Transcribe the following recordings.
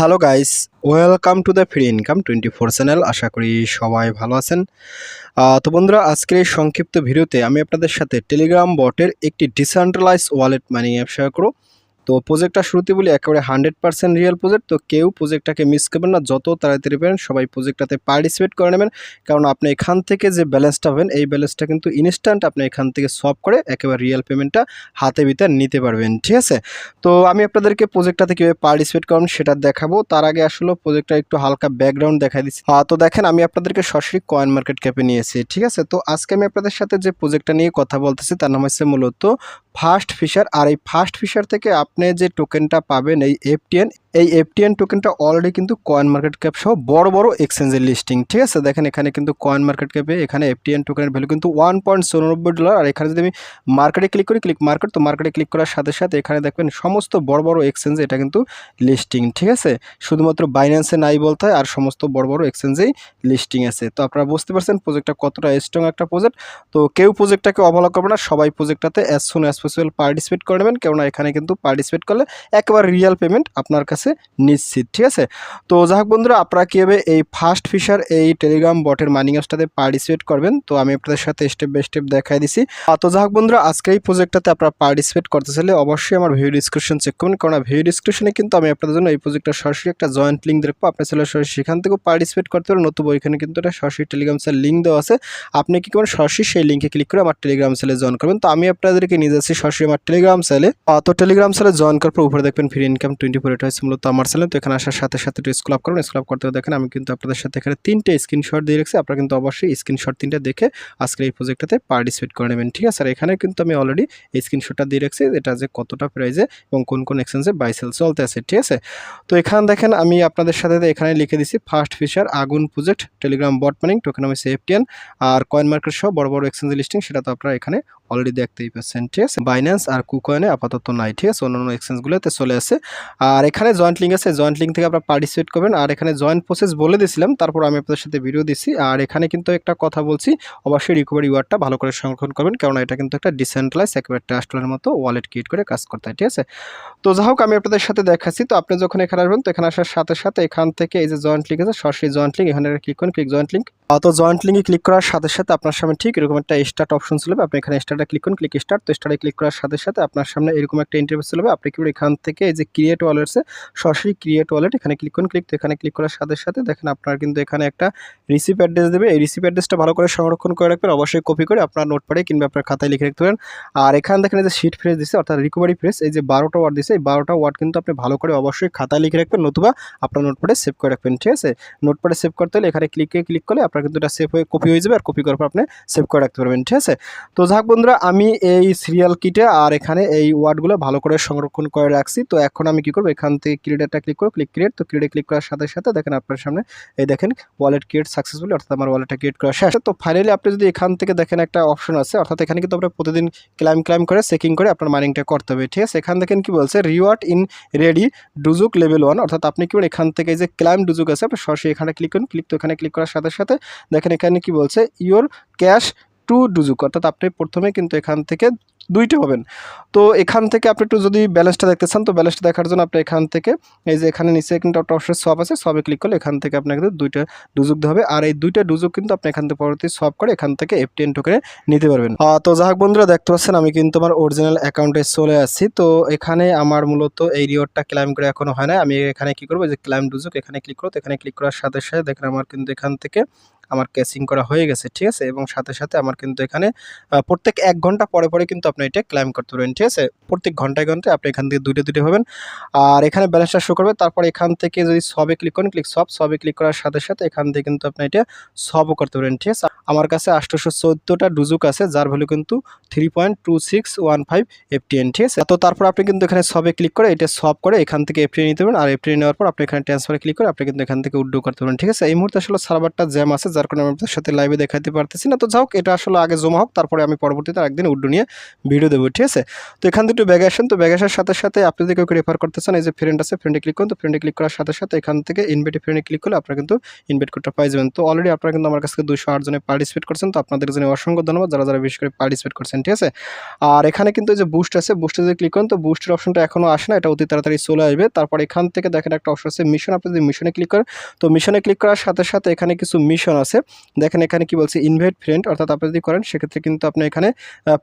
Hello guys welcome to the free income twenty four channel আশা করি সবাই ভালো আছেন। তো বন্ধুরা, আজকের এই সংক্ষিপ্ত ভিডিওতে আমি আপনাদের সাথে টেলিগ্রাম বটের একটি decentralise wallet money app share করব। তো প্রজেক্টটা শুরুতে বলি, একেবারে হান্ড্রেড পার্সেন্ট রিয়েল প্রজেক্ট তো কেউ প্রজেক্টটাকে মিস করবেন না, যত তাড়াতাড়ি পারেন সবাই প্রজেক্টটাতে পার্টিসিপেট করে নেবেন। কারণ আপনি এখান থেকে যে ব্যালেন্সটা পাবেন, এই ব্যালেন্সটা কিন্তু ইনস্ট্যান্ট আপনি এখান থেকে সলভ করে একেবারে রিয়েল পেমেন্টটা হাতে ভিতর নিতে পারবেন, ঠিক আছে? তো আমি আপনাদেরকে প্রজেক্টটাতে কীভাবে পার্টিসিপেট করুন সেটা দেখাবো। তার আগে আসলে প্রজেক্টটা একটু হালকা ব্যাকগ্রাউন্ড দেখাই দিচ্ছি। তো দেখেন, আমি আপনাদেরকে সরাসরি কয়েন মার্কেট ক্যাপে নিয়েছি, ঠিক আছে? তো আজকে আমি আপনাদের সাথে যে প্রজেক্টটা নিয়ে কথা বলতেছি, তার নাম হচ্ছে মূলত ফার্স্ট ফিশার আর এই ফার্স্ট ফিশার থেকে আপনি যে টোকেনটা পাবেন, এই এফটিএন এই এফটিএন টোকেনটা অলরেডি কিন্তু কয়েন মার্কেট ক্যাপ সহ বড় বড় এক্সচেঞ্জের লিস্টিং ঠিক আছে? দেখেন এখানে কিন্তু কয়েন মার্কেট ক্যাপে এখানে এফটিএন টোকেনের ভ্যালু কিন্তু ওয়ান পয়েন্ট চৌরানব্বই ডলার আর এখানে যদি আমি মার্কেটে ক্লিক করি ক্লিক মার্কেট তো মার্কেটে ক্লিক করার সাথে সাথে এখানে দেখবেন সমস্ত বড় বড় এক্সচেঞ্জে এটা কিন্তু লিস্টিং ঠিক আছে? শুধুমাত্র বাইন্যান্সে নাই বলতে হয়, আর সমস্ত বড় বড় এক্সচেঞ্জেই লিস্টিং আছে। তো আপনারা বুঝতে পারছেন প্রজেক্টটা কতটা স্ট্রং একটা প্রজেক্ট তো কেউ প্রজেক্টটাকে অবহেলা করবে না, সবাই প্রজেক্টটাতে as soon as possible participate করে নেবেন, কেননা এখানে কিন্তু পার্টিসিপেট করলে একেবারে রিয়েল পেমেন্ট আপনার কাছে নিশ্চিত, ঠিক আছে? তো যাই বন্ধুরা, আপনারা কীভাবে এই ফার্স্ট ফিশার এই টেলিগ্রাম বটের মাইনিং অ্যাপসটাতে পার্টিসিপেট করবেন? তো আমি আপনাদের সাথে স্টেপ বাই স্টেপ দেখাই দিছি। তো যাই বন্ধুরা আজকে এই প্রজেক্টটাতে আপনারা পার্টিসিপেট করতে চাইলে অবশ্যই আমার ভিডিও ডিসক্রিপশন চেক করবেন কারণ ভিডিও ডিসক্রিপশনে কিন্তু আমি আপনাদের জন্য এই প্রজেক্টটা সরাসরি একটা জয়েন্ট লিঙ্ক দেখব। আপনি চাইলে সরাসরি সেখান থেকেও পার্টিসিপেট করতে পারেন, নতুবা ওইখানে কিন্তু একটা সরাসরি টেলিগ্রাম সেল লিঙ্ক দেওয়া আছে। আপনি কি করবেন? সরাসরি সেই লিঙ্কে ক্লিক করে আমার টেলিগ্রাম সেলে জয়েন করবেন। তো আমি আপনাদেরকে নিয়ে যাচ্ছি সরাসরি আমার টেলিগ্রাম সেলে তো টেলিগ্রাম সেলে জয়েন করার পর উপরে দেখবেন ফ্রি ইনকাম টোয়েন্টি ফোর এটা মূলত আমার সেলে তো এখানে আসার সাথে সাথে একটু স্কুল আপ করুন স্কুল আপ করতে দেখেন আমি কিন্তু আপনাদের সাথে এখানে তিনটে স্ক্রিনশট দিয়ে রেখেছি, আপনারা কিন্তু অবশ্যই স্ক্রিনশট তিনটে দেখে আজকের এই প্রজেক্টটাতে পার্টিসিপেট করে নেবেন, ঠিক আছে? আর এখানে কিন্তু আমি অলরেডি এই স্ক্রিনশটটা দিয়ে রাখছি, এটা যে কতটা প্রাইজে এবং কোন কোন এক্সচেঞ্জে বাই সেল চলতে আছে, ঠিক আছে? তো এখানে দেখেন আমি আপনাদের সাথে এখানে লিখে দিছি ফার্স্ট ফিচার আগুন project Telegram bot mining token আমি সেফটিয়ান আর কয়েন মার্কেট সহ বড় বড় এক্সচেঞ্জ লিস্টিং সেটা তো আপনারা এখানে অলরেডি দেখতেই পাচ্ছেন, ঠিক আছে? বাইন্যান্স আর কুকয়েনে আপাতত নাই, ঠিক আছে? অন্যান্য এক্সচেঞ্জগুলোতে চলে আসে। আর এখানে জয়েন্ট লিঙ্ক আছে জয়েন্ট লিঙ্ক থেকে আপনারা পার্টিসিপেট করবেন। আর এখানে জয়েন্ট প্রসেস বলে দিয়েছিলাম, তারপর আমি আপনাদের সাথে ভিডিও দিচ্ছি আর এখানে কিন্তু একটা কথা বলছি, অবশ্যই রিকভারি ওয়ার্ডটা ভালো করে সংরক্ষণ করবেন কারণ এটা কিন্তু একটা ডিসেন্ট্রালাইজ একেবারে ট্রাস্টলের মতো ওয়ালেট ক্রিয়েট করে কাজ করতে হয়, ঠিক আছে? তো যাই হোক, আমি আপনাদের সাথে দেখাচ্ছি। তো আপনি যখন এখানে আসবেন, তো এখানে আসার সাথে সাথে এখান থেকে এই যে জয়েন্ট লিঙ্ক আছে, সরাসরি জয়েন্ট লিঙ্ক এখানে ক্লিক করুন ক্লিক জয়েন্ট লিঙ্ক তো জয়েন্ট লিঙ্কে ক্লিক করার সাথে সাথে আপনার সামনে ঠিক এরকম একটা স্টার্ট অপশন ছিল আপনি এখানে স্টার্টে ক্লিক করুন ক্লিক স্টার্ট তো স্টার্টে ক্লিক করার সাথে সাথে আপনার সামনে এরকম একটা ইন্টারভিউ ছিল আপনি কি এখান থেকে এই যে ক্রিয়েট ওয়ালেটসে সরাসরি ক্রিয়েট ওয়ালেট এখানে ক্লিক করুন ক্লিক তো এখানে ক্লিক করার সাথে সাথে দেখেন আপনার কিন্তু এখানে একটা রিসিভ অ্যাড্রেস দেবে। এই রিসিপ অ্যাড্রেসটা ভালো করে সংরক্ষণ করে রাখবেন, অবশ্যই কপি করে আপনার নোটপ্যাডে কিংবা আপনার খাতায় লিখে রাখতে পারেন। আর এখানে দেখেন যে শিট ফ্রেস দিচ্ছে অর্থাৎ রিকভারি ফ্রেস এই যে বারোটা ওয়ার্ড দিচ্ছে এই বারোটা ওয়ার্ড কিন্তু আপনি ভালো করে অবশ্যই খাতায় লিখে রাখবেন, নতুবা আপনার নোটপ্যাডে সেভ করে রাখবেন, ঠিক আছে? নোটপ্যাডে সেভ করতে হলে এখানে ক্লিকে ক্লিক করলে আপনার কিন্তু এটা সেভ হয়ে কপি হয়ে যাবে আর কপি করার পর আপনি সেভ করে রাখতে পারবেন, ঠিক আছে? তো যাক বন্ধুরা, আমি এই সিরিয়াল কিটে আর এখানে এই ওয়ার্ডগুলো ভালো করে সংরক্ষণ করে রাখছি। তো এখন আমি কি করব? এখান থেকে ক্রিয়েটটা ক্লিক করব ক্লিক ক্রিয়েট তো ক্রিয়েটে ক্লিক করার সাথে সাথে দেখেন আপনার সামনে, এই দেখেন ওয়ালেট ক্রিয়েট সাকসেসফুলি অর্থাৎ আমার ওয়ালেটটা ক্রিয়েট করা শেষ। তো ফাইনালি আপনি যদি এখান থেকে দেখেন একটা অপশন আছে, অর্থাৎ এখানে কিন্তু আপনার প্রতিদিন ক্লাইম ক্লাইম করে চেকিং করে আপনার মাইনিংটা করতে হবে, ঠিক আছে? এখান দেখেন কি বলছে? রিওয়ার্ড ইন রেডি ডুজুক লেভেল ওয়ান অর্থাৎ আপনি কি এখান থেকে যে ক্লাইম ডুজুক আছে, আপনি সরাসরি এখানে ক্লিক করুন। ক্লিক তো এখানে ক্লিক করার সাথে সাথে দেখেন এখানে কি বলছে ইওর ক্যাশ টু ডুজুক অর্থাৎ আপনি প্রথমে কিন্তু এখান থেকে দুইটা পাবেন। তো এখান থেকে আপনি একটু যদি ব্যালেন্সটা দেখতে চান, তো ব্যালেন্সটা দেখার জন্য আপনি এখান থেকে এই যে এখানে নিচে কিন্তু একটা অপশন সব আছে সবে ক্লিক করলে এখান থেকে আপনাকে দুইটা ডুজুক দিতে হবে। আর এই দুইটা ডুজুক কিন্তু আপনি এখান থেকে পরবর্তী সব করে এখান থেকে এফ এফটিএন টোকেনে নিতে পারবেন। তো যাই হোক বন্ধুরা, দেখতে পাচ্ছেন আমি কিন্তু আমার অরিজিনাল অ্যাকাউন্টে চলে আসছি। তো এখানে আমার মূলত এই রিওয়ার্ডটা ক্লাইম করে এখনও হয় না আমি এখানে কি করব যে ক্লাইম ডুজুক এখানে ক্লিক করব এখানে ক্লিক করার সাথে সাথে দেখেন আমার কিন্তু এখান থেকে আমার ক্যাচিং করা হয়ে গেছে, ঠিক আছে? এবং সাথে সাথে আমার কিন্তু এখানে প্রত্যেক এক ঘণ্টা পরে পরে কিন্তু আপনি এটা ক্লাইম করতে পারবেন, ঠিক আছে? প্রত্যেক ঘন্টায় ঘন্টায় আপনি এখান থেকে দুটো দুটো হবেন। আর এখানে ব্যালেন্সটা শো করবে, তারপর এখান থেকে যদি সবে ক্লিক করেন ক্লিক সব সবে ক্লিক করার সাথে সাথে এখান থেকে কিন্তু আপনি এটা সবও করতে পারেন ঠিক আছে? আমার কাছে আটশোশো চোদ্দোটা ডুজুক আছে, যার ভ্যালু কিন্তু three point two six one five FTN ঠিক আছে? তো তারপর আপনি কিন্তু এখানে সবে ক্লিক করে এটা সব করে এখান থেকে এফটিএন নিতে পারেন আর এফটিএন নেওয়ার পর আপনি এখানে ট্রান্সফারে ক্লিক করে আপনি কিন্তু এখান থেকে উড্ডো করতে পারেন ঠিক আছে? এই মুহূর্তে আসলে সার্ভারটা জ্যাম আছে যার কারণে আমি আপনাদের সাথে লাইভে দেখাতে পারতেছি না। তো যাই হোক, এটা আসলে আগে জমা হোক, তারপরে আমি পরবর্তীতে একদিন উড্ডু নিয়ে ভিডিও দেবো, ঠিক আছে? তো এখান থেকে একটু ব্যাগে আসেন। তো ব্যাগে আসার সাথে সাথে আপনি যদি কেউ রেফার করতেছেন এই যে ফ্রেন্ড আছে ফ্রেন্ডে ক্লিক করুন। তো ফ্রেন্ডে ক্লিক করার সাথে সাথে এখান থেকে ইনভাইটে ফ্রেন্ডে ক্লিক করলে আপনারা কিন্তু ইনভাইট কোডটা পাই যাবেন। তো অলরেডি আপনারা কিন্তু আমার কাছে দুশো আট জনে পার্টিসিপেট করছেন। তো আপনাদের জন্য অসংখ্য ধন্যবাদ যারা যারা বেশি করে পার্টিসিপেট করছেন, ঠিক আছে? আর এখানে কিন্তু যে বুস্ট আছে বুস্টে যদি ক্লিক করেন, তো বুস্টের অপশনটা এখনও আসে না। এটা অতি তাড়াতাড়ি চলে আসবে। তারপর এখান থেকে দেখেন একটা অপশন আছে মিশন আপনি যদি মিশনে ক্লিক করেন, তো মিশনে ক্লিক করার সাথে সাথে এখানে কিছু মিশন আছে। দেখেন এখানে কি বলছে ইনভাইট ফ্রেন্ড অর্থাৎ আপনি যদি করেন, সেক্ষেত্রে কিন্তু আপনি এখানে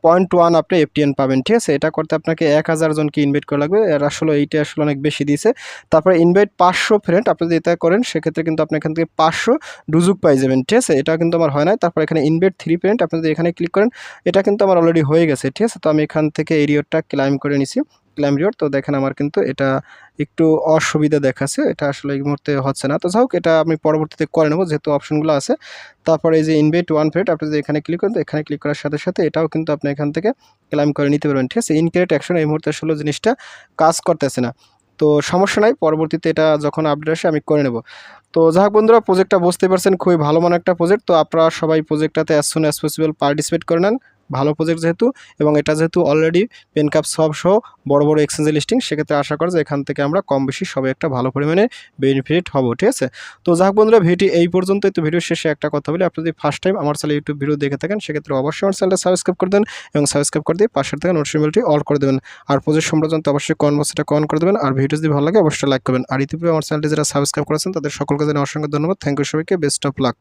পয়েন্ট ওয়ান আপনি এফটিএন পাবেন, ঠিক আছে? এটা করতে আপনাকে এক হাজার জনকে ইনভাইট করা লাগবে। আর আসলে এইটা আসলে অনেক বেশি দিয়েছে। তারপরে ইনভাইট পাঁচশো ফ্রেন্ড আপনি যদি এটা করেন, সেক্ষেত্রে কিন্তু আপনি এখান থেকে পাঁচশো ডুজুক পাই যাবেন, ঠিক আছে? এটা কিন্তু আমার হয় না তারপর এখানে ইনভাইট থ্রি ফ্রেন্ড আপনি যদি এখানে ক্লিক করেন, এটা কিন্তু আমার অলরেডি হয়ে গেছে, ঠিক আছে? তো আমি এখান থেকে এই রিওরটা ক্লাইম করে নিছি। ক্লাইম রিওর তো দেখেন আমার কিন্তু এটা একটু অসুবিধা দেখাচ্ছে। এটা আসলে এই মুহূর্তে হচ্ছে না। তো যাই হোক এটা আমি পরবর্তীতে করে নেব যেহেতু অপশনগুলো আছে। তারপরে এই যে ইনভাইট ওয়ান ফ্রেড আপনি যদি এখানে ক্লিক করেন, তো এখানে ক্লিক করার সাথে সাথে এটাও কিন্তু আপনি এখান থেকে ক্লাইম করে নিতে পারবেন। ঠিক আছে? ইনক্রিয়েট অ্যাকশন এই মুহূর্তে আসলে জিনিসটা কাজ করতেছে না। তো সমস্যা নাই, পরবর্তীতে এটা যখন আপডেট আসে আমি করে নেব। তো যাই বন্ধুরা প্রজেক্টটা বুঝতে পারছেন, খুবই ভালো মানের একটা প্রজেক্ট তো আপনারা সবাই প্রজেক্টটাতে as soon as possible participate করে নেন। ভালো প্রজেক্ট যেহেতু এবং এটা যেহেতু অলরেডি পেন কাপ সব সহ বড় বড় এক্সচেঞ্জে লিস্টিং সেক্ষেত্রে আশা করা যে এখান থেকে আমরা কম বেশি সবাই একটা ভালো পরিমাণে বেনিফিট হব, ঠিক আছে? তো যাক বন্ধুরা ভিডিও এই পর্যন্তই। তো ভিডিও শেষে একটা কথা বলি আপনি যদি ফার্স্ট টাইম আমার চ্যানেল ইউটিউব ভিডিও দেখে থাকেন, সেক্ষেত্রে অবশ্যই আমার চ্যানেলটা সাবস্ক্রাইব করে দেন এবং সাবস্ক্রাইব করে দিয়ে পাশের থেকে নোটিফিকেশনটি অল করে দেবেন। আর প্রজেক্ট সম্পর্কে অবশ্যই কন বক্সটা কন করে দেবেন। আর ভিডিও যদি ভালো লাগে, অবশ্যই লাইক করবেন। আর ইতিপূর্বে আমার চ্যানেলটি যারা সাবস্ক্রাইব করেছেন, তাদের সকলকে জানাই অসংখ্য ধন্যবাদ। থ্যাংক ইউ সবাইকে। Best of luck